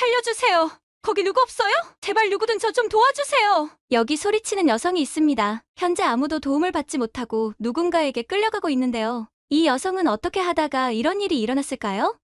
살려주세요. 거기 누구 없어요? 제발 누구든 저 좀 도와주세요. 여기 소리치는 여성이 있습니다. 현재 아무도 도움을 받지 못하고 누군가에게 끌려가고 있는데요. 이 여성은 어떻게 하다가 이런 일이 일어났을까요?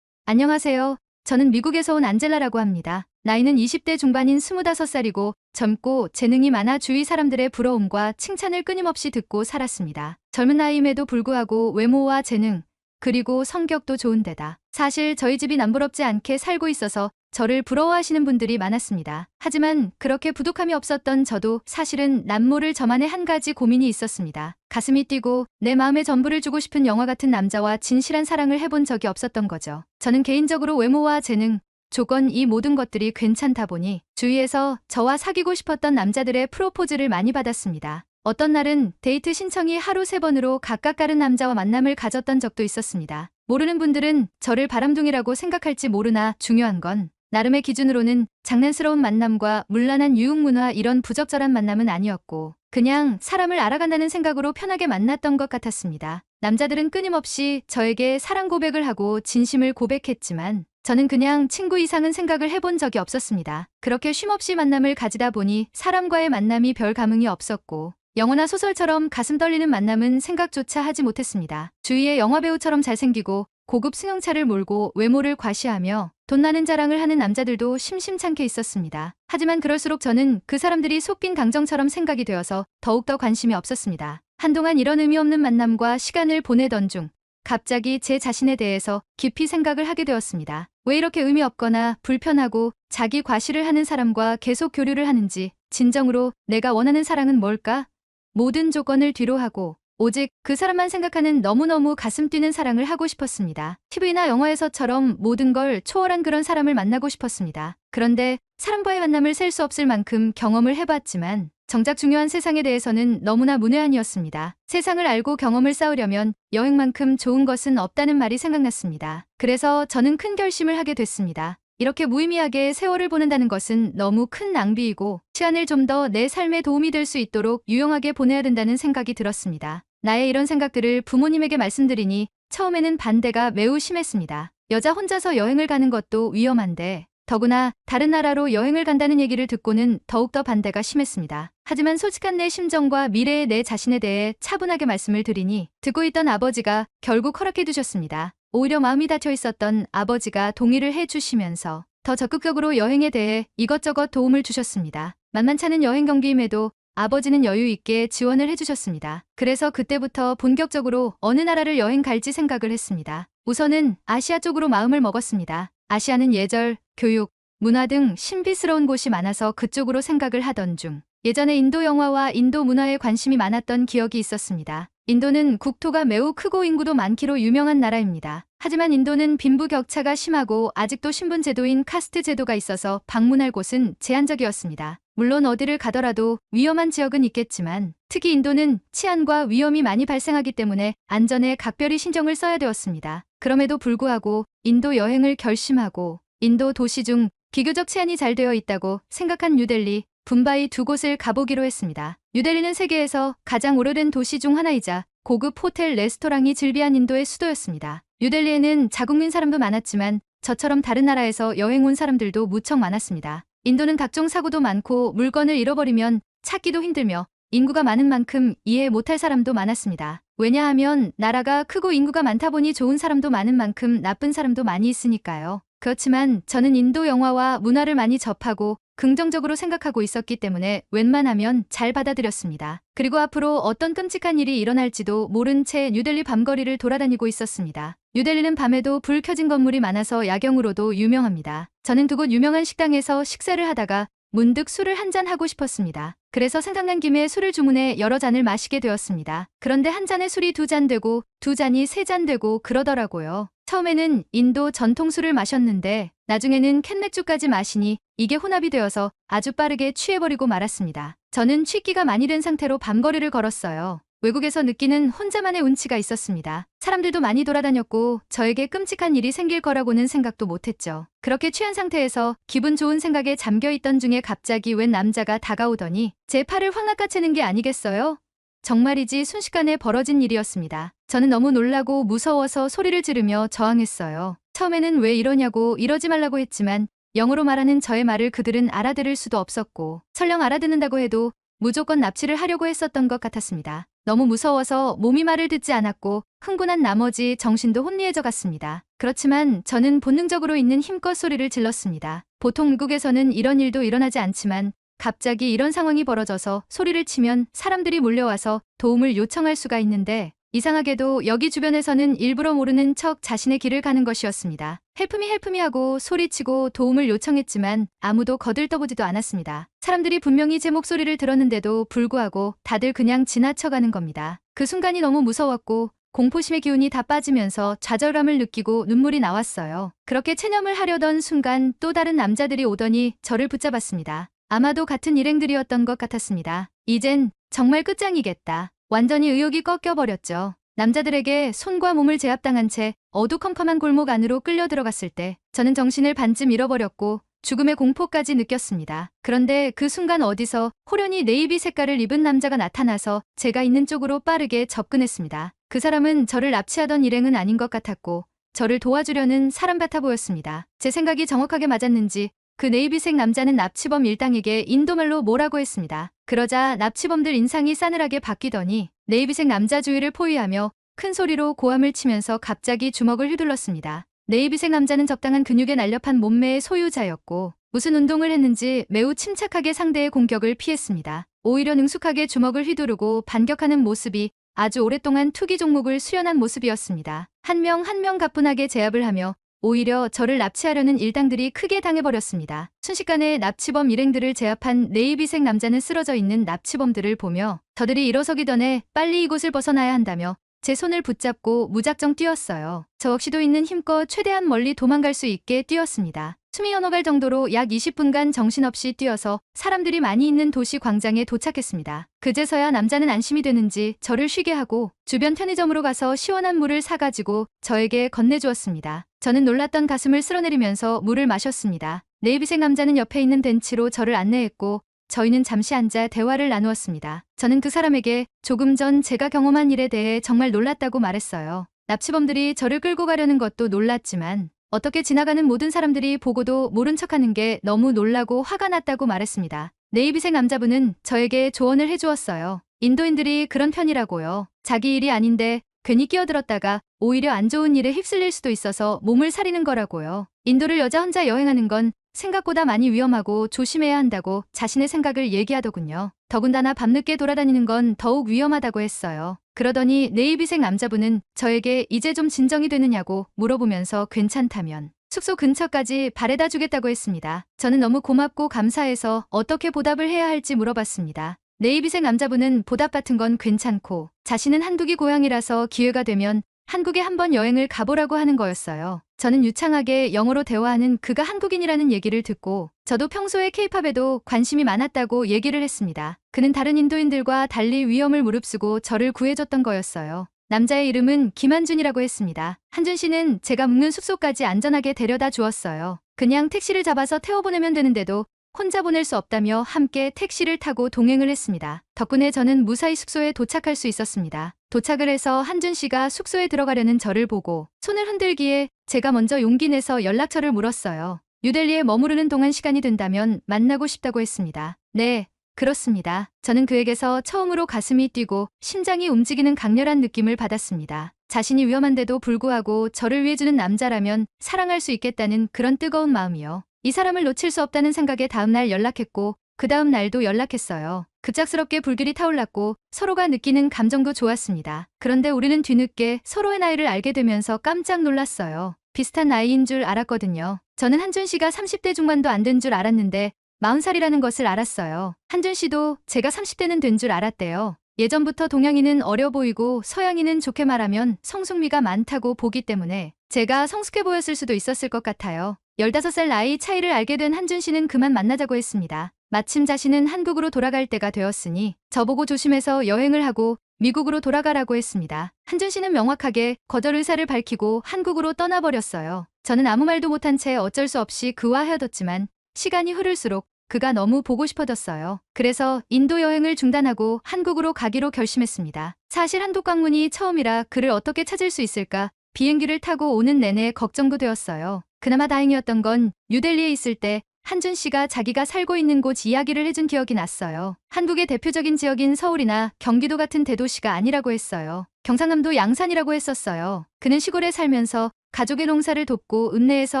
안녕하세요. 저는 미국에서 온 안젤라라고 합니다. 나이는 20대 중반인 25살이고 젊고 재능이 많아 주위 사람들의 부러움과 칭찬을 끊임없이 듣고 살았습니다. 젊은 나이임에도 불구하고 외모와 재능, 그리고 성격도 좋은 데다 사실 저희 집이 남부럽지 않게 살고 있어서 저를 부러워하시는 분들이 많았습니다. 하지만 그렇게 부족함이 없었던 저도 사실은 남모를 저만의 한 가지 고민이 있었습니다. 가슴이 뛰고 내 마음의 전부를 주고 싶은 영화 같은 남자와 진실한 사랑을 해본 적이 없었던 거죠. 저는 개인적으로 외모와 재능, 조건 이 모든 것들이 괜찮다 보니 주위에서 저와 사귀고 싶었던 남자들의 프로포즈를 많이 받았습니다. 어떤 날은 데이트 신청이 하루 세 번으로 각각 다른 남자와 만남을 가졌던 적도 있었습니다. 모르는 분들은 저를 바람둥이라고 생각할지 모르나 중요한 건 나름의 기준으로는 장난스러운 만남과 문란한 유흥문화 이런 부적절한 만남은 아니었고 그냥 사람을 알아간다는 생각으로 편하게 만났던 것 같았습니다. 남자들은 끊임없이 저에게 사랑 고백을 하고 진심을 고백했지만 저는 그냥 친구 이상은 생각을 해본 적이 없었습니다. 그렇게 쉼없이 만남을 가지다 보니 사람과의 만남이 별 감흥이 없었고 영화나 소설처럼 가슴 떨리는 만남은 생각조차 하지 못했습니다. 주위에 영화배우처럼 잘생기고 고급 승용차를 몰고 외모를 과시하며 돈 나는 자랑을 하는 남자들도 심심찮게 있었습니다. 하지만 그럴수록 저는 그 사람들이 속긴 강정처럼 생각이 되어서 더욱더 관심이 없었습니다. 한동안 이런 의미 없는 만남과 시간을 보내던 중 갑자기 제 자신에 대해서 깊이 생각을 하게 되었습니다. 왜 이렇게 의미 없거나 불편하고 자기 과시를 하는 사람과 계속 교류를 하는지 진정으로 내가 원하는 사랑은 뭘까? 모든 조건을 뒤로 하고 오직 그 사람만 생각하는 너무너무 가슴 뛰는 사랑을 하고 싶었습니다. TV나 영화에서처럼 모든 걸 초월한 그런 사람을 만나고 싶었습니다. 그런데 사람과의 만남을 셀 수 없을 만큼 경험을 해봤지만 정작 중요한 세상에 대해서는 너무나 문외한이었습니다. 세상을 알고 경험을 쌓으려면 여행만큼 좋은 것은 없다는 말이 생각났습니다. 그래서 저는 큰 결심을 하게 됐습니다. 이렇게 무의미하게 세월을 보낸다는 것은 너무 큰 낭비이고 시간을 좀 더 내 삶에 도움이 될 수 있도록 유용하게 보내야 된다는 생각이 들었습니다. 나의 이런 생각들을 부모님에게 말씀드리니 처음에는 반대가 매우 심했습니다. 여자 혼자서 여행을 가는 것도 위험한데 더구나 다른 나라로 여행을 간다는 얘기를 듣고는 더욱더 반대가 심했습니다. 하지만 솔직한 내 심정과 미래의 내 자신에 대해 차분하게 말씀을 드리니 듣고 있던 아버지가 결국 허락해 두셨습니다. 오히려 마음이 닫혀 있었던 아버지가 동의를 해 주시면서 더 적극적으로 여행에 대해 이것저것 도움을 주셨습니다. 만만찮은 여행 경비임에도 아버지는 여유 있게 지원을 해주셨습니다. 그래서 그때부터 본격적으로 어느 나라를 여행 갈지 생각을 했습니다. 우선은 아시아 쪽으로 마음을 먹었습니다. 아시아는 예절, 교육, 문화 등 신비스러운 곳이 많아서 그쪽으로 생각을 하던 중 예전에 인도 영화와 인도 문화에 관심이 많았던 기억이 있었습니다. 인도는 국토가 매우 크고 인구도 많기로 유명한 나라입니다. 하지만 인도는 빈부 격차가 심하고 아직도 신분제도인 카스트 제도가 있어서 방문할 곳은 제한적이었습니다. 물론 어디를 가더라도 위험한 지역은 있겠지만 특히 인도는 치안과 위험이 많이 발생하기 때문에 안전에 각별히 신경을 써야 되었습니다. 그럼에도 불구하고 인도 여행을 결심하고 인도 도시 중 비교적 치안이 잘 되어 있다고 생각한 뉴델리, 붐바이 두 곳을 가보기로 했습니다. 뉴델리는 세계에서 가장 오래된 도시 중 하나이자 고급 호텔 레스토랑이 즐비한 인도의 수도였습니다. 뉴델리에는 자국민 사람도 많았지만 저처럼 다른 나라에서 여행 온 사람들도 무척 많았습니다. 인도는 각종 사고도 많고 물건을 잃어버리면 찾기도 힘들며 인구가 많은 만큼 이해 못할 사람도 많았습니다. 왜냐하면 나라가 크고 인구가 많다 보니 좋은 사람도 많은 만큼 나쁜 사람도 많이 있으니까요. 그렇지만 저는 인도 영화와 문화를 많이 접하고 긍정적으로 생각하고 있었기 때문에 웬만하면 잘 받아들였습니다. 그리고 앞으로 어떤 끔찍한 일이 일어날지도 모른 채 뉴델리 밤거리를 돌아다니고 있었습니다. 뉴델리는 밤에도 불 켜진 건물이 많아서 야경으로도 유명합니다. 저는 두곳 유명한 식당에서 식사를 하다가 문득 술을 한 잔 하고 싶었습니다. 그래서 생각난 김에 술을 주문해 여러 잔을 마시게 되었습니다. 그런데 한 잔에 술이 두 잔 되고 두 잔이 세 잔 되고 그러더라고요. 처음에는 인도 전통술을 마셨는데 나중에는 캔맥주까지 마시니 이게 혼합이 되어서 아주 빠르게 취해버리고 말았습니다. 저는 취기가 많이 된 상태로 밤거리를 걸었어요. 외국에서 느끼는 혼자만의 운치가 있었습니다. 사람들도 많이 돌아다녔고 저에게 끔찍한 일이 생길 거라고는 생각도 못했죠. 그렇게 취한 상태에서 기분 좋은 생각에 잠겨 있던 중에 갑자기 웬 남자가 다가오더니 제 팔을 확 낚아채는 게 아니겠어요? 정말이지 순식간에 벌어진 일이었습니다. 저는 너무 놀라고 무서워서 소리를 지르며 저항했어요. 처음에는 왜 이러냐고 이러지 말라고 했지만 영어로 말하는 저의 말을 그들은 알아들을 수도 없었고 설령 알아듣는다고 해도 무조건 납치를 하려고 했었던 것 같았습니다. 너무 무서워서 몸이 말을 듣지 않았고 흥분한 나머지 정신도 혼미해져 갔습니다. 그렇지만 저는 본능적으로 있는 힘껏 소리를 질렀습니다. 보통 미국에서는 이런 일도 일어나지 않지만 갑자기 이런 상황이 벌어져서 소리를 치면 사람들이 몰려와서 도움을 요청할 수가 있는데 이상하게도 여기 주변에서는 일부러 모르는 척 자신의 길을 가는 것이었습니다. 헬프미 헬프미 하고 소리치고 도움을 요청했지만 아무도 거들떠보지도 않았습니다. 사람들이 분명히 제 목소리를 들었는데도 불구하고 다들 그냥 지나쳐가는 겁니다. 그 순간이 너무 무서웠고 공포심의 기운이 다 빠지면서 좌절감을 느끼고 눈물이 나왔어요. 그렇게 체념을 하려던 순간 또 다른 남자들이 오더니 저를 붙잡았습니다. 아마도 같은 일행들이었던 것 같았습니다. 이젠 정말 끝장이겠다. 완전히 의욕이 꺾여버렸죠. 남자들에게 손과 몸을 제압당한 채 어두컴컴한 골목 안으로 끌려 들어갔을 때 저는 정신을 반쯤 잃어버렸고 죽음의 공포까지 느꼈습니다. 그런데 그 순간 어디서 호련히 네이비 색깔을 입은 남자가 나타나서 제가 있는 쪽으로 빠르게 접근했습니다. 그 사람은 저를 납치하던 일행은 아닌 것 같았고 저를 도와주려는 사람 같아 보였습니다. 제 생각이 정확하게 맞았는지 그 네이비색 남자는 납치범 일당에게 인도말로 뭐라고 했습니다. 그러자 납치범들 인상이 싸늘하게 바뀌더니 네이비색 남자 주위를 포위하며 큰 소리로 고함을 치면서 갑자기 주먹을 휘둘렀습니다. 네이비색 남자는 적당한 근육에 날렵한 몸매의 소유자였고 무슨 운동을 했는지 매우 침착하게 상대의 공격을 피했습니다. 오히려 능숙하게 주먹을 휘두르고 반격하는 모습이 아주 오랫동안 투기 종목을 수련한 모습이었습니다. 한 명 한명 가뿐하게 제압을 하며 오히려 저를 납치하려는 일당들이 크게 당해버렸습니다. 순식간에 납치범 일행들을 제압한 네이비색 남자는 쓰러져 있는 납치범들을 보며 저들이 일어서기 전에 빨리 이곳을 벗어나야 한다며 제 손을 붙잡고 무작정 뛰었어요. 저 역시도 있는 힘껏 최대한 멀리 도망갈 수 있게 뛰었습니다. 숨이 연어갈 정도로 약 20분간 정신없이 뛰어서 사람들이 많이 있는 도시 광장에 도착했습니다. 그제서야 남자는 안심이 되는지 저를 쉬게 하고 주변 편의점으로 가서 시원한 물을 사가지고 저에게 건네주었습니다. 저는 놀랐던 가슴을 쓸어내리면서 물을 마셨습니다. 네이비색 남자는 옆에 있는 벤치로 저를 안내했고 저희는 잠시 앉아 대화를 나누었습니다. 저는 그 사람에게 조금 전 제가 경험한 일에 대해 정말 놀랐다고 말했어요. 납치범들이 저를 끌고 가려는 것도 놀랐지만 어떻게 지나가는 모든 사람들이 보고도 모른 척하는 게 너무 놀라고 화가 났다고 말했습니다. 네이비색 남자분은 저에게 조언을 해주었어요. 인도인들이 그런 편이라고요. 자기 일이 아닌데 괜히 끼어들었다가 오히려 안 좋은 일에 휩쓸릴 수도 있어서 몸을 사리는 거라고요. 인도를 여자 혼자 여행하는 건 생각보다 많이 위험하고 조심해야 한다고 자신의 생각을 얘기하더군요. 더군다나 밤늦게 돌아다니는 건 더욱 위험하다고 했어요. 그러더니 네이비색 남자분은 저에게 이제 좀 진정이 되느냐고 물어보면서 괜찮다면 숙소 근처까지 바래다 주겠다고 했습니다. 저는 너무 고맙고 감사해서 어떻게 보답을 해야 할지 물어봤습니다. 네이비색 남자분은 보답 같은 건 괜찮고 자신은 한국이 고향이라서 기회가 되면 한국에 한번 여행을 가보라고 하는 거였어요. 저는 유창하게 영어로 대화하는 그가 한국인이라는 얘기를 듣고 저도 평소에 케이팝에도 관심이 많았다고 얘기를 했습니다. 그는 다른 인도인들과 달리 위험을 무릅쓰고 저를 구해줬던 거였어요. 남자의 이름은 김한준이라고 했습니다. 한준 씨는 제가 묵는 숙소까지 안전하게 데려다 주었어요. 그냥 택시를 잡아서 태워보내면 되는데도 혼자 보낼 수 없다며 함께 택시를 타고 동행을 했습니다. 덕분에 저는 무사히 숙소에 도착할 수 있었습니다. 도착을 해서 한준 씨가 숙소에 들어가려는 저를 보고 손을 흔들기에 제가 먼저 용기 내서 연락처를 물었어요. 뉴델리에 머무르는 동안 시간이 된다면 만나고 싶다고 했습니다. 네, 그렇습니다. 저는 그에게서 처음으로 가슴이 뛰고 심장이 움직이는 강렬한 느낌을 받았습니다. 자신이 위험한데도 불구하고 저를 위해주는 남자라면 사랑할 수 있겠다는 그런 뜨거운 마음이요. 이 사람을 놓칠 수 없다는 생각에 다음날 연락했고 그 다음 날도 연락했어요. 급작스럽게 불길이 타올랐고 서로가 느끼는 감정도 좋았습니다. 그런데 우리는 뒤늦게 서로의 나이를 알게 되면서 깜짝 놀랐어요. 비슷한 나이인 줄 알았거든요. 저는 한준 씨가 30대 중반도 안 된 줄 알았는데 40살이라는 것을 알았어요. 한준 씨도 제가 30대는 된 줄 알았대요. 예전부터 동양인은 어려 보이고 서양인은 좋게 말하면 성숙미가 많다고 보기 때문에 제가 성숙해 보였을 수도 있었을 것 같아요. 15살 나이 차이를 알게 된 한준 씨는 그만 만나자고 했습니다. 마침 자신은 한국으로 돌아갈 때가 되었으니 저보고 조심해서 여행을 하고 미국으로 돌아가라고 했습니다. 한준 씨는 명확하게 거절 의사를 밝히고 한국으로 떠나버렸어요. 저는 아무 말도 못한 채 어쩔 수 없이 그와 헤어졌지만 시간이 흐를수록 그가 너무 보고 싶어졌어요. 그래서 인도 여행을 중단하고 한국으로 가기로 결심했습니다. 사실 한국 방문이 처음이라 그를 어떻게 찾을 수 있을까 비행기를 타고 오는 내내 걱정도 되었어요. 그나마 다행이었던 건 뉴델리에 있을 때 한준 씨가 자기가 살고 있는 곳 이야기를 해준 기억이 났어요. 한국의 대표적인 지역인 서울이나 경기도 같은 대도시가 아니라고 했어요. 경상남도 양산이라고 했었어요. 그는 시골에 살면서 가족의 농사를 돕고 읍내에서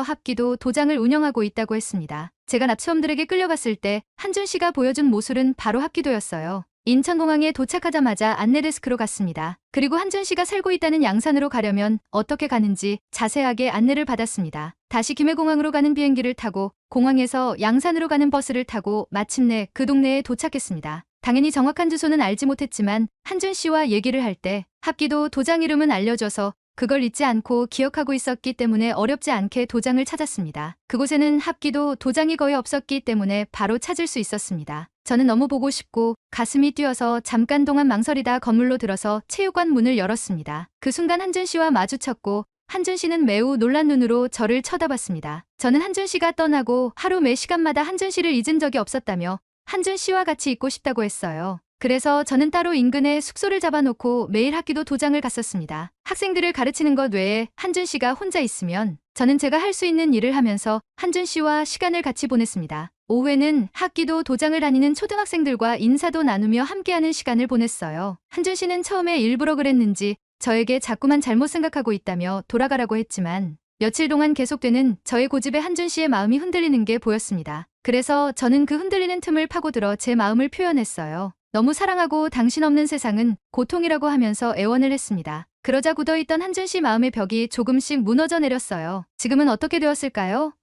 합기도 도장을 운영하고 있다고 했습니다. 제가 납치범들에게 끌려갔을 때 한준 씨가 보여준 모술은 바로 합기도였어요. 인천공항에 도착하자마자 안내데스크로 갔습니다. 그리고 한준 씨가 살고 있다는 양산으로 가려면 어떻게 가는지 자세하게 안내를 받았습니다. 다시 김해공항으로 가는 비행기를 타고 공항에서 양산으로 가는 버스를 타고 마침내 그 동네에 도착했습니다. 당연히 정확한 주소는 알지 못했지만 한준 씨와 얘기를 할 때 합기도 도장 이름은 알려줘서 그걸 잊지 않고 기억하고 있었기 때문에 어렵지 않게 도장을 찾았습니다. 그곳에는 합기도 도장이 거의 없었기 때문에 바로 찾을 수 있었습니다. 저는 너무 보고 싶고 가슴이 뛰어서 잠깐 동안 망설이다 건물로 들어서 체육관 문을 열었습니다. 그 순간 한준 씨와 마주쳤고 한준 씨는 매우 놀란 눈으로 저를 쳐다봤습니다. 저는 한준 씨가 떠나고 하루 매 시간마다 한준 씨를 잊은 적이 없었다며 한준 씨와 같이 있고 싶다고 했어요. 그래서 저는 따로 인근에 숙소를 잡아놓고 매일 학기도 도장을 갔었습니다. 학생들을 가르치는 것 외에 한준 씨가 혼자 있으면 저는 제가 할 수 있는 일을 하면서 한준 씨와 시간을 같이 보냈습니다. 오후에는 학기도 도장을 다니는 초등학생들과 인사도 나누며 함께하는 시간을 보냈어요. 한준 씨는 처음에 일부러 그랬는지 저에게 자꾸만 잘못 생각하고 있다며 돌아가라고 했지만 며칠 동안 계속되는 저의 고집에 한준 씨의 마음이 흔들리는 게 보였습니다. 그래서 저는 그 흔들리는 틈을 파고들어 제 마음을 표현했어요. 너무 사랑하고 당신 없는 세상은 고통이라고 하면서 애원을 했습니다. 그러자 굳어있던 한준 씨 마음의 벽이 조금씩 무너져 내렸어요. 지금은 어떻게 되었을까요?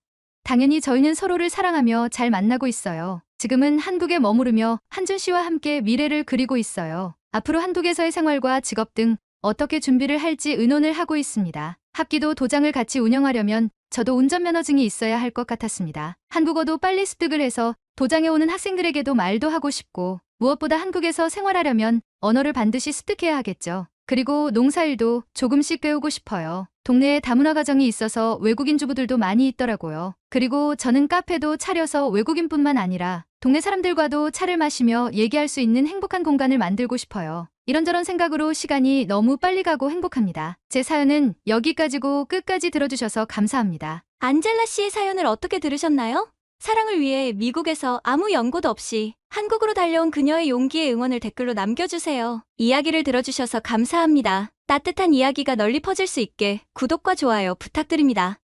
당연히 저희는 서로를 사랑하며 잘 만나고 있어요. 지금은 한국에 머무르며 한준 씨와 함께 미래를 그리고 있어요. 앞으로 한국에서의 생활과 직업 등 어떻게 준비를 할지 의논을 하고 있습니다. 합기도 도장을 같이 운영하려면 저도 운전면허증이 있어야 할 것 같았습니다. 한국어도 빨리 습득을 해서 도장에 오는 학생들에게도 말도 하고 싶고 무엇보다 한국에서 생활하려면 언어를 반드시 습득해야 하겠죠. 그리고 농사일도 조금씩 배우고 싶어요. 동네에 다문화 가정이 있어서 외국인 주부들도 많이 있더라고요. 그리고 저는 카페도 차려서 외국인뿐만 아니라 동네 사람들과도 차를 마시며 얘기할 수 있는 행복한 공간을 만들고 싶어요. 이런저런 생각으로 시간이 너무 빨리 가고 행복합니다. 제 사연은 여기까지고 끝까지 들어주셔서 감사합니다. 안젤라 씨의 사연을 어떻게 들으셨나요? 사랑을 위해 미국에서 아무 연고도 없이 한국으로 달려온 그녀의 용기의 응원을 댓글로 남겨주세요. 이야기를 들어주셔서 감사합니다. 따뜻한 이야기가 널리 퍼질 수 있게 구독과 좋아요 부탁드립니다.